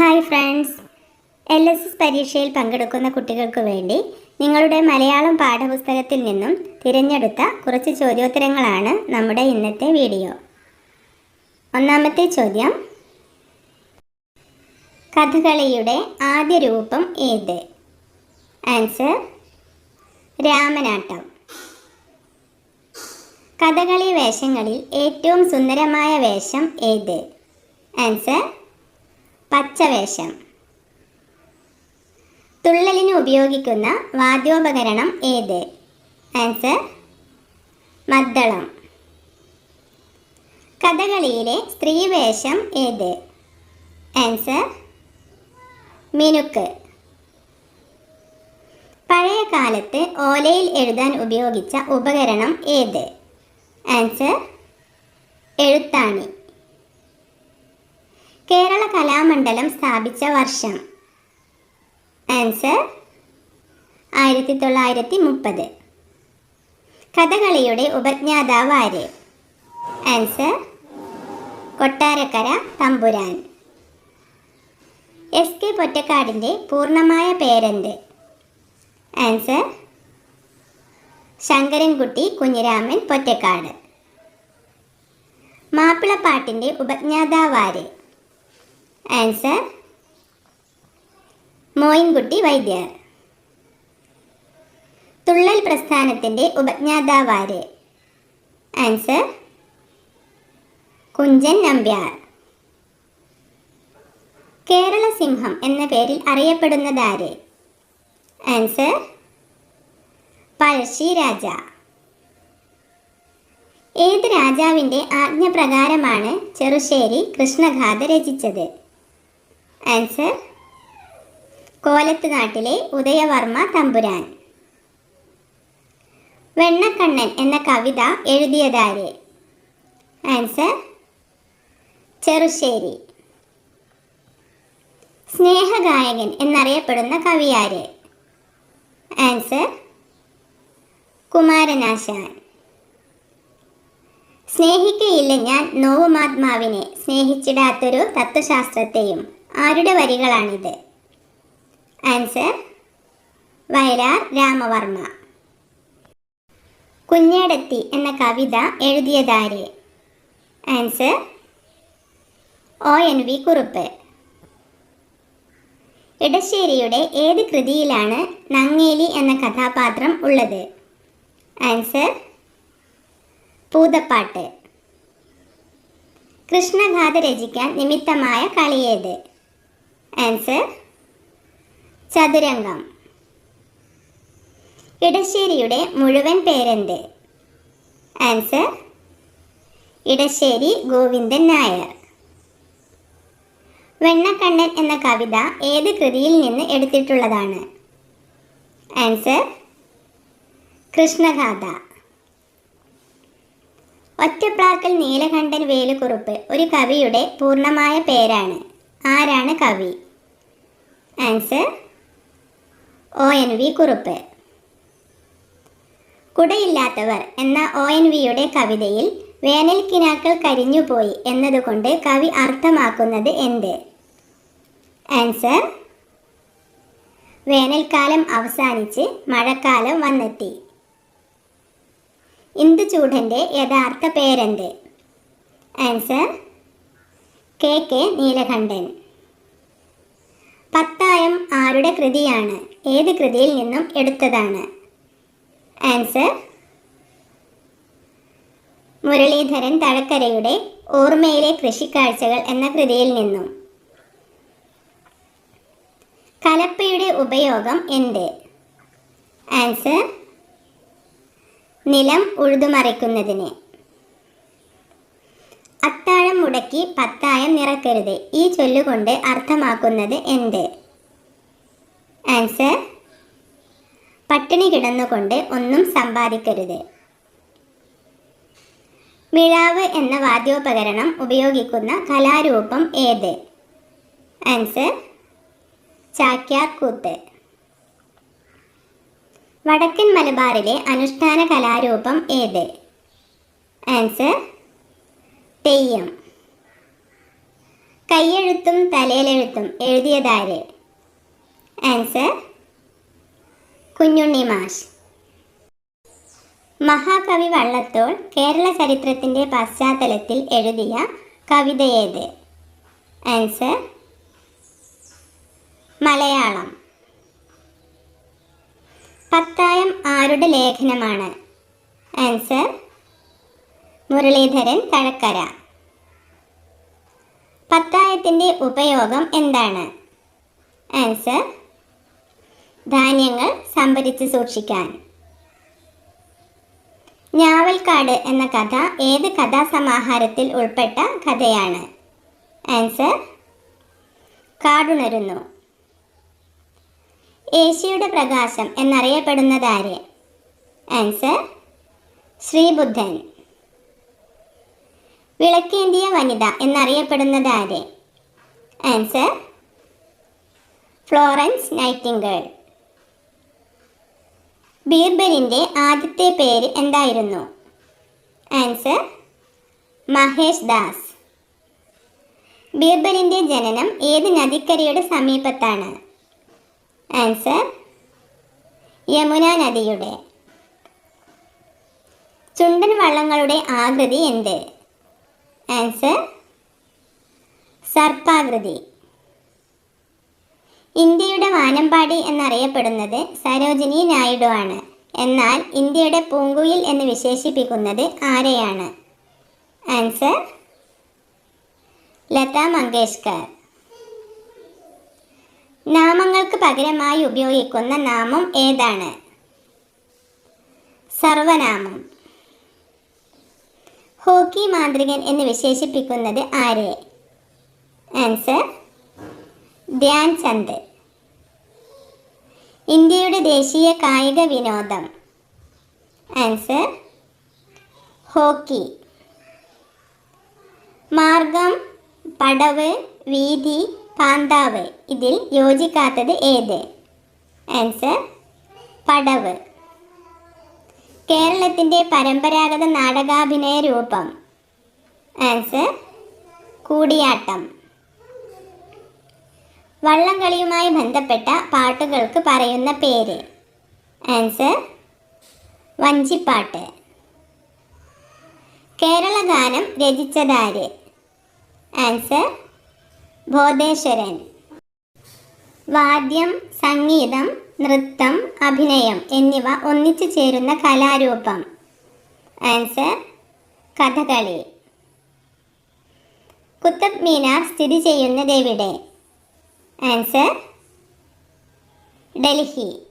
Hi friends. L S S പരീക്ഷയിൽ പങ്കെടുക്കുന്ന കുട്ടികൾക്ക് വേണ്ടി നിങ്ങളുടെ മലയാളം പാഠപുസ്തകത്തിൽ നിന്നും തിരഞ്ഞെടുത്ത കുറച്ച് ചോദ്യോത്തരങ്ങളാണ് നമ്മുടെ ഇന്നത്തെ വീഡിയോ. ഒന്നാമത്തെ ചോദ്യം കഥകളിയുടെ ആദ്യ രൂപം ഏത്? ആൻസർ രാമനാട്ടം. കഥകളി വേഷങ്ങളിൽ ഏറ്റവും സുന്ദരമായ വേഷം ഏത്? ആൻസർ പച്ചവേഷം. തുള്ളലിന് ഉപയോഗിക്കുന്ന വാദ്യോപകരണം ഏത്? ആൻസർ മദ്ദളം. കഥകളിയിലെ സ്ത്രീവേഷം ഏത്? ആൻസർ മിനുക്ക്. പഴയ കാലത്ത് ഓലയിൽ എഴുതാൻ ഉപയോഗിച്ച ഉപകരണം ഏത്? ആൻസർ എഴുത്താണി. കേരള കലാമണ്ഡലം സ്ഥാപിച്ച വർഷം. ആൻസർ ആയിരത്തി തൊള്ളായിരത്തി മുപ്പത് കഥകളിയുടെ ഉപജ്ഞാതാവ് ആര്? ആൻസർ കൊട്ടാരക്കര തമ്പുരാൻ. എസ് കെ പൊറ്റക്കാടിന്റെ പൂർണമായ പേരെന്ത്? ആൻസർ ശങ്കരൻകുട്ടി കുഞ്ഞിരാമൻ പൊറ്റക്കാട്. മാപ്പിളപ്പാട്ടിന്റെ ഉപജ്ഞാതാവ് ആര്? ആൻസർ മോയിൻകുട്ടി വൈദ്യർ. തുള്ളൽ പ്രസ്ഥാനത്തിന്റെ ഉപജ്ഞാതാവാര്. ആൻസർ കുഞ്ചൻ നമ്പ്യാർ. കേരള സിംഹം എന്ന പേരിൽ അറിയപ്പെടുന്നതാര്? ആൻസർ പഴശ്ശി രാജ. ഏത് രാജാവിന്റെ ആജ്ഞപ്രകാരമാണ് ചെറുശ്ശേരി കൃഷ്ണഗാഥ രചിച്ചത്? ആൻസർ കോലത്ത് നാട്ടിലെ ഉദയവർമ്മ തമ്പുരാൻ. വെണ്ണക്കണ്ണൻ എന്ന കവിത എഴുതിയതാര്? ആൻസർ ചെറുശ്ശേരി. സ്നേഹഗായകൻ എന്നറിയപ്പെടുന്ന കവിയാര് ആൻസർ കുമാരനാശാൻ. സ്നേഹിക്കയില്ല ഞാൻ നോവുമാത്മാവിനെ സ്നേഹിച്ചിടാത്തൊരു തത്വശാസ്ത്രത്തെയും ആരുടെ വരികളാണിത്? ആൻസർ വയലാർ രാമവർമ്മ. കുഞ്ഞേടത്തി എന്ന കവിത എഴുതിയതാര്? Answer O N V Kurup. ഇടശ്ശേരിയുടെ ഏത് കൃതിയിലാണ് നങ്ങേലി എന്ന കഥാപാത്രം ഉള്ളത്? ആൻസർ പൂതപ്പാട്ട്. കൃഷ്ണഗാഥ രചിക്കാൻ നിമിത്തമായ കളിയേത് ആൻസർ ചതുരംഗം. ഇടശ്ശേരിയുടെ മുഴുവൻ പേരെന്ത്? ആൻസർ ഇടശ്ശേരി ഗോവിന്ദൻ നായർ. വെണ്ണക്കണ്ണൻ എന്ന കവിത ഏത് കൃതിയിൽ നിന്ന് എടുത്തിട്ടുള്ളതാണ്? ആൻസർ കൃഷ്ണഗാഥ. ഒറ്റപ്ലാക്കൽ നീലകണ്ഠൻ വേലുകുറുപ്പ് ഒരു കവിയുടെ പൂർണമായ പേരാണ്. ആരാണ് കവി? Answer O N V Kurup. Kudayillathavar എന്ന ഒ എൻ വിയുടെ കവിതയിൽ വേനൽക്കിനാക്കൾ കരിഞ്ഞുപോയി എന്നതുകൊണ്ട് കവി അർത്ഥമാക്കുന്നത് എന്ത്? ആൻസർ വേനൽക്കാലം അവസാനിച്ച് മഴക്കാലം വന്നെത്തി. ഇന്ദുചൂടന്റെ യഥാർത്ഥ പേരെന്ത്? Answer K K Neelakantan. Pathayam ആരുടെ കൃതിയാണ്? ഏത് കൃതിയിൽ നിന്നും എടുത്തതാണ്? ആൻസർ മുരളീധരൻ തഴക്കരയുടെ ഓർമ്മയിലെ കൃഷിക്കാഴ്ചകൾ എന്ന കൃതിയിൽ നിന്നും. കലപ്പയുടെ ഉപയോഗം എന്ത്? ആൻസർ നിലം ഉഴുതുമറിക്കുന്നതിന്. അത്താഴം മുടക്കി പത്തായം നിറക്കരുത്. ഈ ചൊല്ലുകൊണ്ട് അർത്ഥമാക്കുന്നത് എന്ത്? ആൻസർ പട്ടിണി കിടന്നുകൊണ്ട് ഒന്നും സമ്പാദിക്കരുത്. മിഴാവ് എന്ന വാദ്യോപകരണം ഉപയോഗിക്കുന്ന കലാരൂപം ഏത്? ആൻസർ ചാക്യാർ കൂത്ത് വടക്കൻ മലബാറിലെ അനുഷ്ഠാന കലാരൂപം ഏത്? ആൻസർ തെയ്യം. കൈയെഴുത്തും തലയിലെഴുത്തും എഴുതിയതാര്? ആൻസർ കുഞ്ഞുണ്ണി മാഷ്. മഹാകവി വള്ളത്തോൾ കേരള ചരിത്രത്തിന്റെ പശ്ചാത്തലത്തിൽ എഴുതിയ കവിത ഏത്? ആൻസർ മലയാളം. പത്തായം ആരുടെ ലേഖനമാണ്? ആൻസർ മുരളീധരൻ തഴക്കര പത്തായത്തിന്റെ ഉപയോഗം എന്താണ്? ആൻസർ ധാന്യങ്ങൾ സംഭരിച്ച് സൂക്ഷിക്കാൻ. ഞാവൽക്കാട് എന്ന കഥ ഏത് കഥാസമാഹാരത്തിൽ ഉൾപ്പെട്ട കഥയാണ്? ആൻസർ കാടുണരുന്നു. ഏഷ്യയുടെ പ്രകാശം എന്നറിയപ്പെടുന്നതാര് ആൻസർ ശ്രീബുദ്ധൻ. വിളക്കേന്തിയ വനിത എന്നറിയപ്പെടുന്നത് ആര്? ആൻസർ ഫ്ലോറൻസ് നൈറ്റിംഗേൾ ബീർബലിന്റെ ആദ്യത്തെ പേര് എന്തായിരുന്നു? ആൻസർ മഹേഷ് ദാസ്. ബീർബലിന്റെ ജനനം ഏത് നദിക്കരയുടെ സമീപത്താണ്? ആൻസർ യമുന നദിയുടെ. ചുണ്ടൻ വള്ളങ്ങളുടെ ആകൃതി എന്ത്? ആൻസർ സർപ്പാകൃതി. ഇന്ത്യയുടെ വാനമ്പാടി എന്നറിയപ്പെടുന്നത് സരോജിനി നായിഡു ആണ്. എന്നാൽ ഇന്ത്യയുടെ പൂങ്കുയിൽ എന്ന് വിശേഷിപ്പിക്കുന്നത് ആരെയാണ്? ആൻസർ ലതാ മങ്കേഷ്കർ. നാമങ്ങൾക്ക് പകരമായി ഉപയോഗിക്കുന്ന നാമം ഏതാണ്? സർവനാമം. ഹോക്കി മാന്ത്രികൻ എന്ന് വിശേഷിപ്പിക്കുന്നത് ആരെ? ആൻസർ ധ്യാൻ ചന്ദ് ഇന്ത്യയുടെ ദേശീയ കായിക വിനോദം. Answer hockey. മാർഗം പടവ് വീതി പാന്താവ്. ഇതിൽ യോജിക്കാത്തത് ഏത്? ആൻസർ പടവ്. കേരളത്തിന്റെ പരമ്പരാഗത നാടകാഭിനയ രൂപം. ആൻസർ കൂടിയാട്ടം. വള്ളംകളിയുമായി ബന്ധപ്പെട്ട പാട്ടുകൾക്ക് പറയുന്ന പേര്. ആൻസർ വഞ്ചിപ്പാട്ട്. കേരള ഗാനം രചിച്ചതാര്? ആൻസർ ബോധേശ്വരൻ. വാദ്യം സംഗീതം നൃത്തം അഭിനയം എന്നിവ ഒന്നിച്ചു ചേരുന്ന കലാരൂപം. ആൻസർ കഥകളി. കുത്തബ് മീനാർ സ്ഥിതി ചെയ്യുന്നത് എവിടെ ആൻസർ ഡൽഹി.